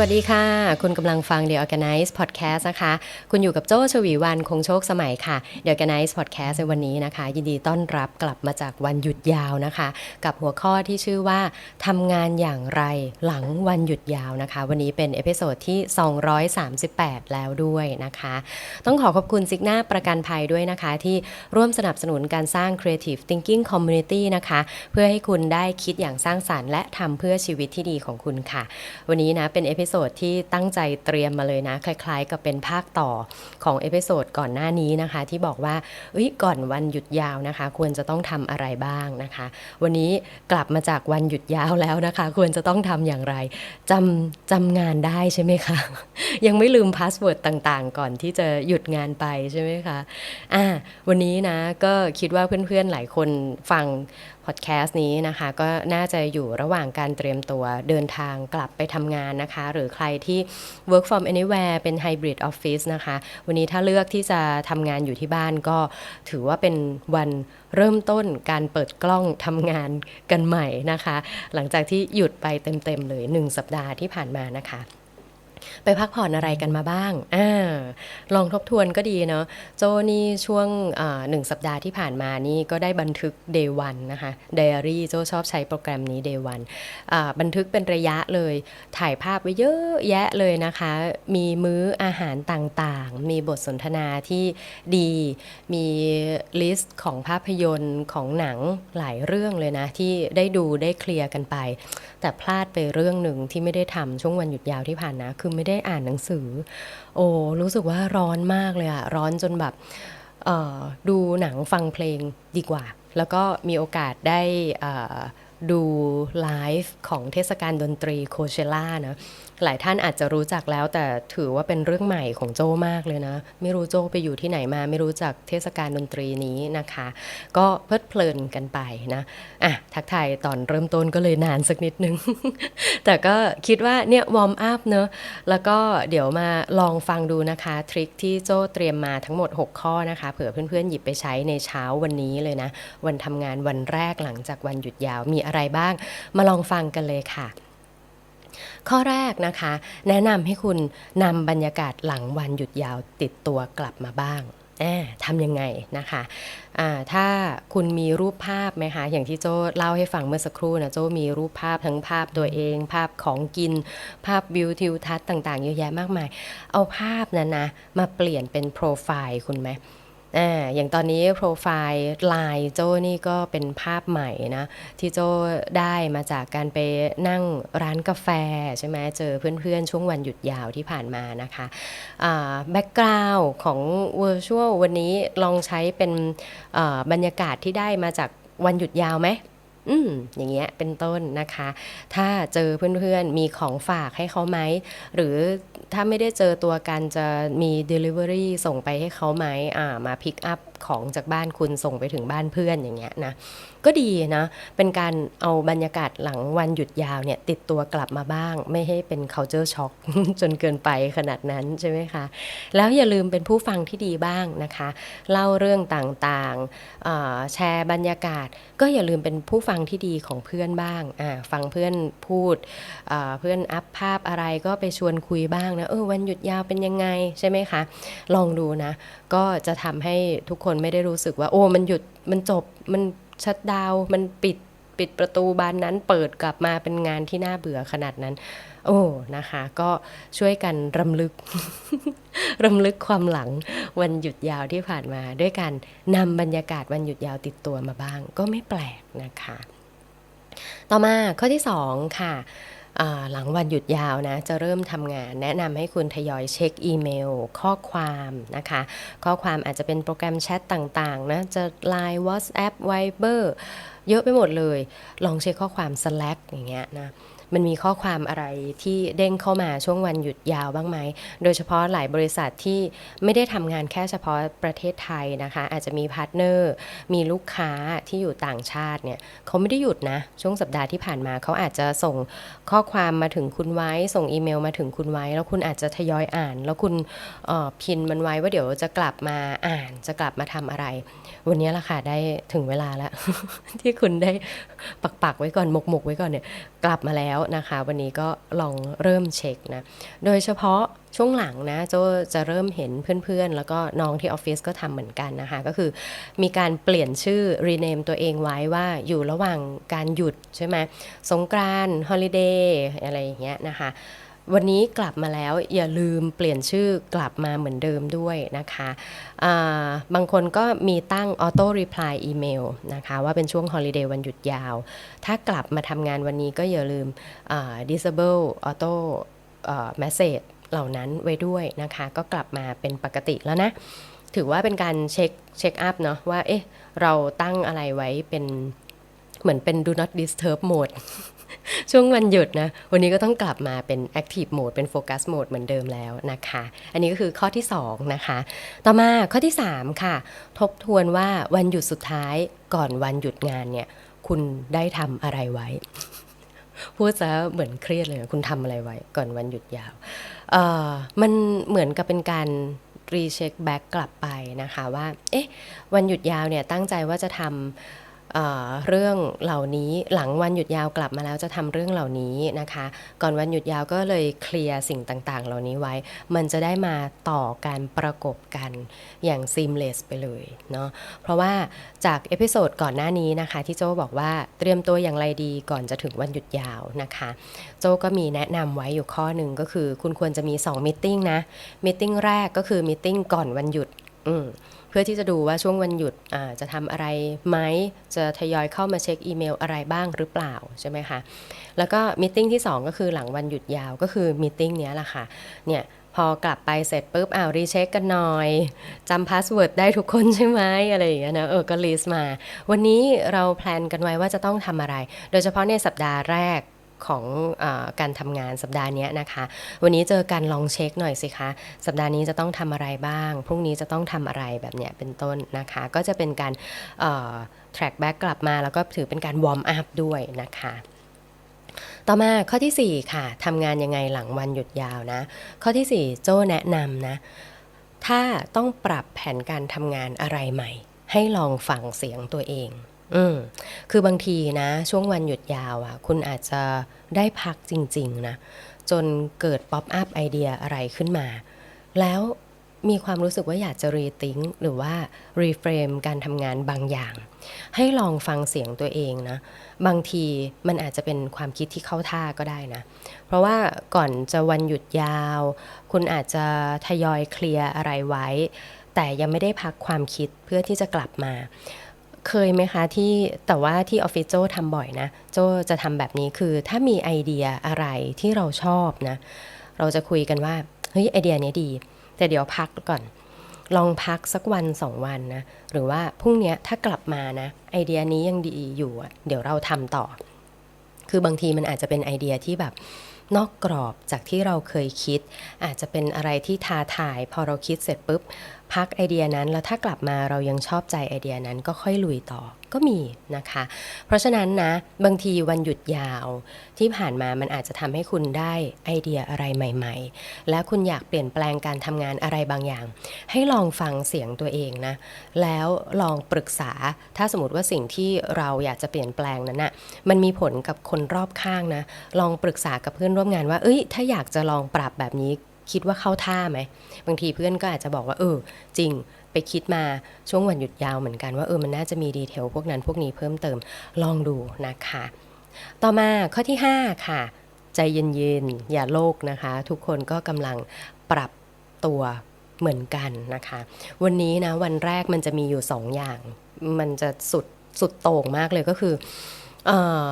วัสดีค่ะ คุณกำลังฟัง The Organize Podcast นะคะ คุณอยู่กับโจชวีวันคงโชคสมัยค่ะ The Organize Podcast ในวันนี้นะคะ ยินดีต้อนรับกลับมาจากวันหยุดยาวนะคะ กับหัวข้อที่ชื่อว่าทำงานอย่างไรหลังวันหยุดยาวนะคะ วันนี้เป็นเอพิโซดที่ 238 แล้วด้วยนะคะ ต้องขอขอบคุณซิกหน้าประกันภัยด้วยนะคะ ที่ร่วมสนับสนุนการสร้าง Creative Thinking Community นะคะ เพื่อให้คุณได้คิดอย่างสร้างสารรค์และทำเพื่อชีวิตที่ดีของคุณค่ะ วันนี้นะเป็นเอพิโซดที่ตั้งใจเตรียมมาเลยนะ คล้ายๆ กับเป็นภาคต่อของเอพิโซดก่อนหน้านี้นะคะ ที่บอกว่าเอ้ยก่อนวันหยุดยาวนะคะ ควรจะต้องทำอะไรบ้างนะคะ วันนี้กลับมาจากวันหยุดยาวแล้วนะคะ ควรจะต้องทำอย่างไรจำจำงานได้ใช่ไหมคะ ยังไม่ลืมพาสเวิร์ดต่างๆ ก่อนที่จะหยุดงานไปใช่ไหมคะอ่าวันนี้นะก็คิดว่าเพื่อนๆหลายคนฟัง พอดแคสต์นี้นะคะ ก็น่าจะอยู่ระหว่างการเตรียมตัวเดินทางกลับไปทำงานนะคะ หรือใครที่ work from anywhere เป็น hybrid office นะคะ วันนี้ถ้าเลือกที่จะทำงานอยู่ที่บ้านก็ถือว่าเป็นวันเริ่มต้นการเปิดกล้องทำงานกันใหม่นะคะ หลังจากที่หยุดไปเต็มๆเลย 1 สัปดาห์ที่ผ่านมานะคะ ไปพักผ่อนอะไรกันมาบ้างอลองทบทวนก็ดีเนาะ โจนี่ช่วงหนึ่งสัปดาห์ที่ผ่านมานี่ก็ได้บันทึก day one นะคะไดอารี่โจชอบใช้โปรแกรมนี้ day one อ่าบันทึกเป็นระยะเลย ถ่ายภาพไว้เยอะแยะเลยนะคะ มีมื้ออาหารต่างๆ มีบทสนทนาที่ดี มีลิสต์ของภาพยนตร์ของหนังหลายเรื่องเลยนะ ที่ได้ดูได้เคลียร์กันไป แต่พลาดไปเรื่องหนึ่งที่ไม่ได้ทำช่วงวันหยุดยาวที่ผ่านนะคือไม่ได้อ่านหนังสือ โอ้รู้สึกว่าร้อนมากเลยอะร้อนจนแบบดูหนังฟังเพลงดีกว่า แล้วก็มีโอกาสได้ดูไลฟ์ของเทศกาลดนตรีโคเชล่านะ หลายท่านอาจจะรู้จักแล้ว แต่ถือว่าเป็นเรื่องใหม่ของโจมากเลยนะ ไม่รู้โจไปอยู่ที่ไหนมา ไม่รู้จักเทศกาลดนตรีนี้นะคะ ก็เพลิดเพลินกันไปนะอะทักทายตอนเริ่มต้นก็เลยนานสักนิดนึง แต่ก็คิดว่าเนี่ยวอร์มอัพเนอะแล้วก็เดี๋ยวมาลองฟังดูนะคะ ทริคที่โจเตรียมมาทั้งหมด 6 ข้อนะคะ เผื่อเพื่อนๆหยิบไปใช้ในเช้าวันนี้เลยนะ วันทำงานวันแรกหลังจากวันหยุดยาวมีอะไรบ้าง มาลองฟังกันเลยค่ะ ข้อแรกนะคะ แนะนำให้คุณนำบรรยากาศหลังวันหยุดยาวติดตัวกลับมาบ้างทำยังไงนะคะถ้าคุณมีรูปภาพไหมคะอย่างที่โจ้เล่าให้ฟังเมื่อสักครู่นะโจ้มีรูปภาพทั้งภาพตัวเอง ภาพของกิน ภาพวิวทิวทัศน์ต่างๆเยอะแยะมากมาย เอาภาพนั้นนะมาเปลี่ยนเป็นโปรไฟล์คุณไหม อ่าอย่างตอนนี้โปรไฟล์ไลน์โจ้นี่ก็เป็นภาพใหม่นะ ที่โจ้ได้มาจากการไปนั่งร้านกาแฟใช่ไหมเจอเพื่อนๆ ช่วงวันหยุดยาวที่ผ่านมานะคะแบ็กกราวน์ของเวอร์ชวลวันนี้ลองใช้เป็นบรรยากาศที่ได้มาจากวันหยุดยาวไหม อืมอย่างเงี้ยเป็นต้นนะคะ ถ้าเจอเพื่อนๆมีของฝากให้เขาไหม หรือถ้าไม่ได้เจอตัวกันจะมี Delivery ส่งไปให้เขาไหมอ่ามาพิกอัพของจากบ้านคุณส่งไปถึงบ้านเพื่อนอย่างเงี้ยนะก็ดีนะ เป็นการเอาบรรยากาศหลังวันหยุดยาวเนี่ยติดตัวกลับมาบ้าง ไม่ให้เป็น culture shock จนเกินไปขนาดนั้นใช่ไหมคะ แล้วอย่าลืมเป็นผู้ฟังที่ดีบ้างนะคะ เล่าเรื่องต่างๆแชร์บรรยากาศ ก็อย่าลืมเป็นผู้ฟังที่ดีของเพื่อนบ้าง ฟังเพื่อนพูด เพื่อนอัพภาพอะไรก็ไปชวนคุยบ้างนะเออวันหยุดยาวเป็นยังไงใช่ไหมคะ ลองดูนะ ก็จะทำให้ทุกคนไม่ได้รู้สึกว่า โอ้มันหยุดมันจบมันชัดดาวมันปิดปิดประตูบานนั้นเปิดกลับมาเป็นงานที่น่าเบื่อขนาดนั้น โอ้นะคะ ก็ช่วยกันรำลึกรำลึกความหลังวันหยุดยาวที่ผ่านมา ด้วยการนำบรรยากาศวันหยุดยาวติดตัวมาบ้าง ก็ไม่แปลกนะคะ ต่อมาข้อที่ 2 ค่ะ หลังวันหยุดยาวนะจะเริ่มทำงาน แนะนำให้คุณทยอยเช็คอีเมล ข้อความนะคะ ข้อความอาจจะเป็นโปรแกรมแชทต่างๆนะจะ Line WhatsApp Viber เยอะไปหมดเลย ลองเช็คข้อความ Slack อย่างเงี้ยนะ มันมีข้อความอะไรที่เด้งเข้ามาช่วงวันหยุดยาวบ้างไหม โดยเฉพาะหลายบริษัทที่ไม่ได้ทำงานแค่เฉพาะประเทศไทยนะคะ อาจจะมีพาร์ทเนอร์ มีลูกค้าที่อยู่ต่างชาติเนี่ยเขาไม่ได้หยุดนะ ช่วงสัปดาห์ที่ผ่านมาเขาอาจจะส่งข้อความมาถึงคุณไว้ ส่งอีเมลมาถึงคุณไว้ แล้วคุณอาจจะทยอยอ่าน แล้วคุณออพินมันไว้ว่าเดี๋ยวจะกลับมาอ่านจะกลับมาทำอะไร วันนี้ละค่ะได้ถึงเวลาแล้ว ที่คุณได้ปักปักไว้ก่อนหมกหมกไว้ก่อนเนี่ยกลับมาแล้วนะคะ วันนี้ก็ลองเริ่มเช็คนะ โดยเฉพาะช่วงหลังนะโจจะเริ่มเห็นเพื่อนๆ แล้วก็น้องที่ออฟฟิศก็ทำเหมือนกันนะคะ ก็คือมีการเปลี่ยนชื่อ rename ตัวเองไว้ว่าอยู่ระหว่างการหยุดใช่ไหมสงกรานต์ฮอลิเดย์อะไรอย่างเงี้ยนะคะ วันนี้กลับมาแล้วอย่าลืมเปลี่ยนชื่อกลับมาเหมือนเดิมด้วยนะคะบางคนก็มีตั้ง auto reply email นะคะว่าเป็นช่วง holiday วันหยุดยาว ถ้ากลับมาทำงานวันนี้ก็อย่าลืม disable auto เอ่อ message เหล่านั้นไว้ด้วยนะคะ ก็กลับมาเป็นปกติแล้วนะ ถือว่าเป็นการเช็คเช็คอัพเนาะว่าเอ๊ะเราตั้งอะไรไว้เป็นเหมือนเป็น do not disturb mode ช่วงวันหยุดนะ วันนี้ก็ต้องกลับมาเป็น active mode เป็น focus mode เหมือนเดิมแล้วนะคะ อันนี้ก็คือข้อที่ 2 นะคะ ต่อมาข้อที่ 3 ค่ะ ทบทวนว่าวันหยุดสุดท้ายก่อนวันหยุดงานเนี่ย คุณได้ทำอะไรไว้ พูดซะเหมือนเครียดเลย คุณทำอะไรไว้ ก่อนวันหยุดยาวเอ่อมันเหมือนกับเป็นการรีเช็คแบ็กกลับไปนะคะว่า เอ๊ะ วันหยุดยาวเนี่ยตั้งใจว่าจะทำ เอ่อเรื่องเหล่านี้หลังวันหยุดยาวกลับมาแล้วจะทำเรื่องเหล่านี้นะคะ ก่อนวันหยุดยาวก็เลยเคลียร์สิ่งต่างๆ เหล่านี้ไว้ มันจะได้มาต่อการประกบกันอย่าง seamless ไปเลยเนาะ เพราะว่าจากเอพิโซดก่อนหน้านี้นะคะ ที่โจบอกว่าเตรียมตัวอย่างไรดีก่อนจะถึงวันหยุดยาวนะคะ โจก็มีแนะนำไว้อยู่ข้อหนึ่งก็คือ คุณควรจะมี2มิ팅นะมิ팅แรกก็คือมิ팅ก่อนวันหยุดอืม เพื่อที่จะดูว่าช่วงวันหยุดจะทำอะไรไหมจะทยอยเข้ามาเช็คอีเมลอะไรบ้างหรือเปล่าใช่ไหมคะแล้วก็มิ팅ที่ 2 ก็คือหลังวันหยุดยาวก็คือมิ팅เนี้ยแหละค่ะเนี่ยพอกลับไปเสร็จปุ๊บอ้าวรีเช็คกันหน่อยจำพาสเวิร์ดได้ทุกคนใช่ไหมอะไรอย่างเงี้ยนะเออก็ลิสต์มา วันนี้เราแพลนกันไว้ว่าจะต้องทำอะไร โดยเฉพาะในสัปดาห์แรก ของอการทำงานสัปดาห์นี้นะคะ วันนี้เจอกันลองเช็คหน่อยสิคะ สัปดาห์นี้จะต้องทำอะไรบ้าง พรุ่งนี้จะต้องทำอะไรแบบเนี้ยเป็นต้นนะคะ ก็จะเป็นการ track back กลับมาแล้วก็ถือเป็นการ warm up ด้วยนะคะต่อมาข้อทีสี่4 ค่ะทำงานยังไงหลังวันหยุดยาวนะ ข้อทีสี่ 4 โจ้แนะนำนะ ถ้าต้องปรับแผนการทำงานอะไรใหม่ ให้ลองฟังเสียงตัวเอง อืมคือบางทีนะ ช่วงวันหยุดยาวอะ คุณอาจจะได้พักจริง ๆ นะ จนเกิดป๊อปอัพไอเดียอะไรขึ้นมา แล้วมีความรู้สึกว่าอยากจะรีทิงหรือว่ารีเฟรมการทำงานบางอย่าง ให้ลองฟังเสียงตัวเองนะ บางทีมันอาจจะเป็นความคิดที่เข้าท่าก็ได้นะ เพราะว่าก่อนจะวันหยุดยาว คุณอาจจะทยอยเคลียร์อะไรไว้ แต่ยังไม่ได้พักความคิดเพื่อที่จะกลับมา เคยไหมคะที่แต่ว่าที่ออฟฟิศโจทำบ่อยนะ โจจะทำแบบนี้คือถ้ามีไอเดียอะไรที่เราชอบนะ เราจะคุยกันว่าเฮ้ยไอเดียนี้ดี แต่เดี๋ยวพักก่อน ลองพักสักวันสองวันนะ หรือว่าพรุ่งนี้ถ้ากลับมานะ ไอเดียนี้ยังดีอยู่เดี๋ยวเราทำต่อ คือบางทีมันอาจจะเป็นไอเดียที่แบบนอกกรอบจากที่เราเคยคิด อาจจะเป็นอะไรที่ท้าทาย พอเราคิดเสร็จปุ๊บพักไอเดียนั้นแล้วถ้ากลับมาเรายังชอบใจไอเดียนั้นก็ค่อยลุยต่อก็มีนะคะ เพราะฉะนั้นนะบางทีวันหยุดยาวที่ผ่านมามันอาจจะทำให้คุณได้ไอเดียอะไรใหม่ ๆ และคุณอยากเปลี่ยนแปลงการทำงานอะไรบางอย่าง ให้ลองฟังเสียงตัวเองนะ แล้วลองปรึกษาถ้าสมมติว่าสิ่งที่เราอยากจะเปลี่ยนแปลงนั้นนะ่ะมันมีผลกับคนรอบข้างนะ ลองปรึกษากับเพื่อนร่วมงานว่า เอ้ย ถ้าอยากจะลองปรับแบบนี้ คิดว่าเข้าท่าไหม บางทีเพื่อนก็อาจจะบอกว่า เออ จริงไปคิดมาช่วงวันหยุดยาวเหมือนกันว่าเออมันน่าจะมีดีเทลพวกนั้นพวกนี้เพิ่มเติมลองดูนะคะ ต่อมาข้อที่ 5 ค่ะ ใจเย็นๆ อย่าโลกนะคะ ทุกคนก็กำลังปรับตัวเหมือนกันนะคะ วันนี้นะวันแรกมันจะมีอยู่ 2 อย่าง มันจะสุดสุดโต่งมากเลยก็คือออ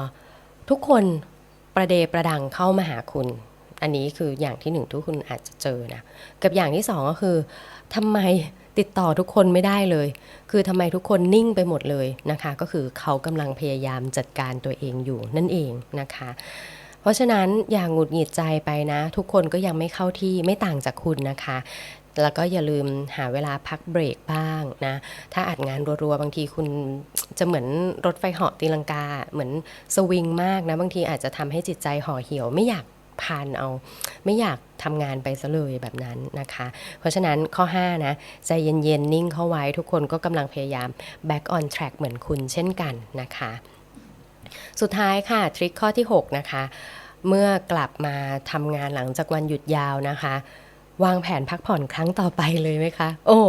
ทุกคนประเดประดังเข้ามาหาคุณ อันนี้คืออย่างที่หนึ่งที่คุณอาจจะเจอนะ กับอย่างที่สองก็คือทำไมติดต่อทุกคนไม่ได้เลย คือทำไมทุกคนนิ่งไปหมดเลยนะคะ ก็คือเขากำลังพยายามจัดการตัวเองอยู่นั่นเองนะคะ เพราะฉะนั้นอย่าหงุดหงิดใจไปนะ ทุกคนก็ยังไม่เข้าที่ไม่ต่างจากคุณนะคะ แล้วก็อย่าลืมหาเวลาพักเบรกบ้างนะ ถ้าอัดงานรัวๆ บางทีคุณจะเหมือนรถไฟเหาะตีลังกา เหมือนสวิงมากนะ บางทีอาจจะทำให้จิตใจห่อเหี่ยวไม่อยาก พานเอา ไม่อยากทำงานไปซะเลยแบบนั้นนะคะ เพราะฉะนั้นข้อ 5 นะ ใจเย็นๆ นิ่งเข้าไว้ทุกคนก็กำลังพยายาม back on track เหมือนคุณเช่นกันนะคะ สุดท้ายค่ะ ทริคข้อที่ 6 นะคะ เมื่อกลับมาทำงานหลังจากวันหยุดยาวนะคะ วางแผนพักผ่อนครั้งต่อไปเลยไหมคะ โอ้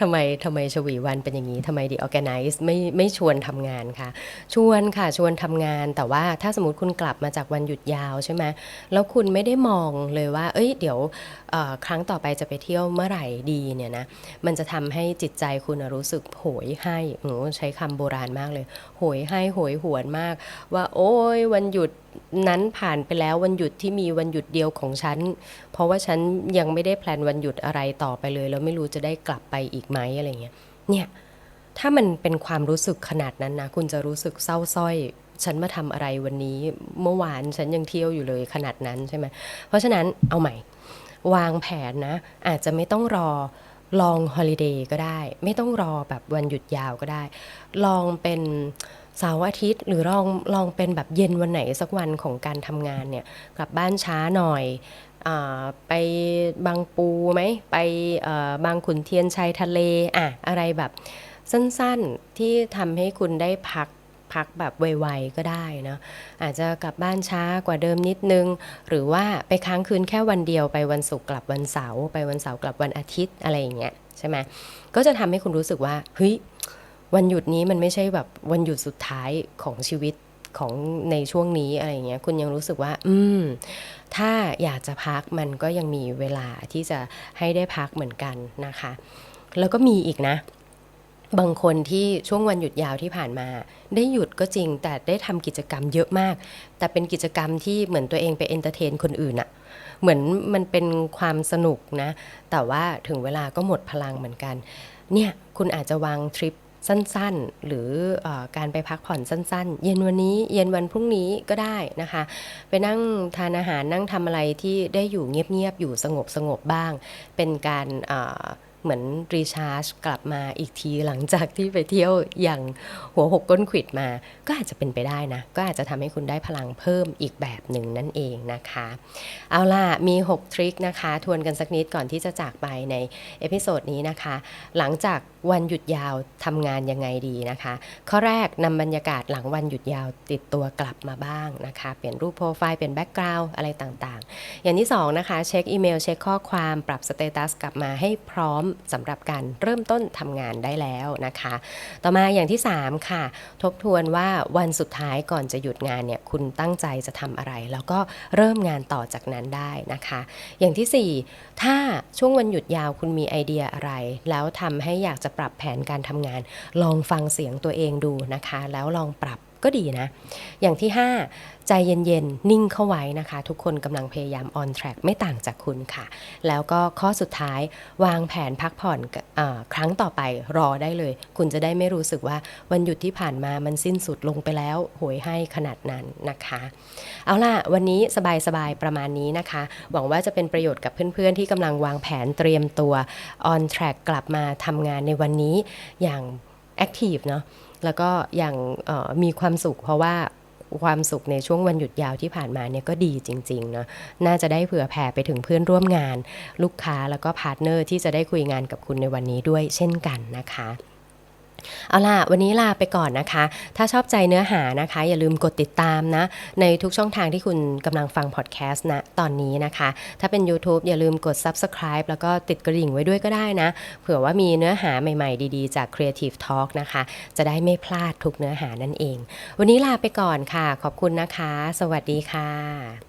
ทำไมทำไมชวีวันเป็นอย่างนี้ทำไมดีออแกไนซ์ไม่ไม่ชวนทำงานคะชวนค่ะชวนทำงาน แต่ว่าถ้าสมมติคุณกลับมาจากวันหยุดยาวใช่ไหมแล้วคุณไม่ได้มองเลยว่า เอ้ย เดี๋ยวครั้งต่อไปจะไปเที่ยวเมื่อไหร่ดีเนี่ยนะ มันจะทำให้จิตใจคุณรู้สึกโหยให้โอ้ใช้คำโบราณมากเลย โหยให้โหยหวนมาก ว่าโอ้ยวันหยุด นั้นผ่านไปแล้ววันหยุดที่มีวันหยุดเดียวของฉัน เพราะว่าฉันยังไม่ได้แพลนวันหยุดอะไรต่อไปเลย แล้วไม่รู้จะได้กลับไปอีกไหมอะไรเงี้ยเนี่ยถ้ามันเป็นความรู้สึกขนาดนั้นนะ คุณจะรู้สึกเศร้าสร้อย ฉันมาทำอะไรวันนี้เมื่อวานฉันยังเที่ยวอยู่เลยขนาดนั้นใช่ไหมเพราะฉะนั้นเอาใหม่ วางแผนนะ อาจจะไม่ต้องรอลองฮอลิเดย์ก็ได้ ไม่ต้องรอแบบวันหยุดยาวก็ได้ ลองเป็น เสาร์อาทิตย์หรือลองลองเป็นแบบเย็นวันไหนสักวันของการทำงานเนี่ยกลับบ้านช้าหน่อยอไปบางปูไหมไปบางขุนเทียนชัยทะเลอะอะไรแบบสั้นๆที่ทำให้คุณได้พักพักแบบไวๆก็ได้เนะอาจจะกลับบ้านช้ากว่าเดิมนิดนึง หรือว่าไปค้างคืนแค่วันเดียวไปวันศุกร์กลับวันเสาร์ไปวันเสาร์กลับวันอาทิตย์อะไรอย่างเงี้ยใช่ไหมก็จะทำให้คุณรู้สึกว่าเฮ้ย วันหยุดนี้มันไม่ใช่แบบวันหยุดสุดท้ายของชีวิตของในช่วงนี้อะไรเงี้ยคุณยังรู้สึกว่า อืม ถ้าอยากจะพักมันก็ยังมีเวลาที่จะให้ได้พักเหมือนกันนะคะ แล้วก็มีอีกนะ บางคนที่ช่วงวันหยุดยาวที่ผ่านมา ได้หยุดก็จริงแต่ได้ทำกิจกรรมเยอะมาก แต่เป็นกิจกรรมที่เหมือนตัวเองไปเอนเตอร์เทนคนอื่นอะเหมือนมันเป็นความสนุกนะ แต่ว่าถึงเวลาก็หมดพลังเหมือนกัน เนี่ยคุณอาจจะวางทริป สั้นๆ หรืออการไปพักผ่อนสั้นๆ เย็นวันนี้เย็นวันพรุ่งนี้ก็ได้นะคะ ไปนั่งทานอาหารนั่งทำอะไรที่ได้อยู่เงียบๆ อยู่สงบๆบ้าง เป็นการเหมือนรีชาร์จกลับมาอีกทีหลังจากที่ไปเที่ยวอย่างหัวหกก้นขิดมา ก็อาจจะเป็นไปได้นะ ก็อาจจะทำให้คุณได้พลังเพิ่มอีกแบบหนึ่งนั่นเองนะคะ เอาล่ะ มี 6 ทริคนะคะ ทวนกันสักนิดก่อนที่จะจากไปในเอพิโซดนี้นะคะ หลังจากวันหยุดยาวทำงานยังไงดีนะคะ ข้อแรกนำบรรยากาศหลังวันหยุดยาวติดตัวกลับมาบ้างนะคะ เปลี่ยนรูปโปรไฟล์เปลี่ยนแบ็กกราวด์อะไรต่างๆ อย่างที่2นะคะเช็คอีเมลเช็คข้อความปรับสเตตัสกลับมาให้พร้อมสำหรับการเริ่มต้นทำงานได้แล้วนะคะ ต่อมาอย่างที่ 3 ค่ะ ทบทวนว่าวันสุดท้ายก่อนจะหยุดงานเนี่ยคุณตั้งใจจะทำอะไร แล้วก็เริ่มงานต่อจากนั้นได้นะคะ อย่างทีสี่4 ถ้าช่วงวันหยุดยาวคุณมีไอเดียอะไร แล้วทำให้อยากจะปรับแผนการทำงาน ลองฟังเสียงตัวเองดูนะคะ แล้วลองปรับ ก็ดีนะ อย่างที่ 5 ใจเย็นๆ นิ่งเข้าไว้นะคะ ทุกคนกำลังพยายาม on track ไม่ต่างจากคุณค่ะ แล้วก็ข้อสุดท้ายวางแผนพักผ่อนอครั้งต่อไปรอได้เลย คุณจะได้ไม่รู้สึกว่าวันหยุดที่ผ่านมามันสิ้นสุดลงไปแล้วโหยให้ขนาดนั้นนะคะ เอาล่ะ วันนี้สบายๆ ประมาณนี้นะคะ หวังว่าจะเป็นประโยชน์กับเพื่อนๆ ที่กำลังวางแผนเตรียมตัว on track กลับมาทำงานในวันนี้อย่าง active เนาะ แล้วก็อย่างมีความสุขเพราะว่าความสุขในช่วงวันหยุดยาวที่ผ่านมาเนี่ยก็ดีจริงๆเนาะน่าจะได้เผื่อแผ่ไปถึงเพื่อนร่วมงาน ลูกค้าแล้วก็พาร์ทเนอร์ที่จะได้คุยงานกับคุณในวันนี้ด้วยเช่นกันนะคะ เอาล่ะ วันนี้ลาไปก่อนนะคะ ถ้าชอบใจเนื้อหานะคะ อย่าลืมกดติดตามนะ ในทุกช่องทางที่คุณกำลังฟังพอดแคสต์นะตอนนี้นะคะ ถ้าเป็น YouTube อย่าลืมกด Subscribe แล้วก็ติดกระดิ่งไว้ด้วยก็ได้นะ เผื่อว่ามีเนื้อหาใหม่ๆ ดีๆ จาก Creative Talk นะคะ จะได้ไม่พลาดทุกเนื้อหานั่นเอง วันนี้ลาไปก่อนค่ะ ขอบคุณนะคะ สวัสดีค่ะ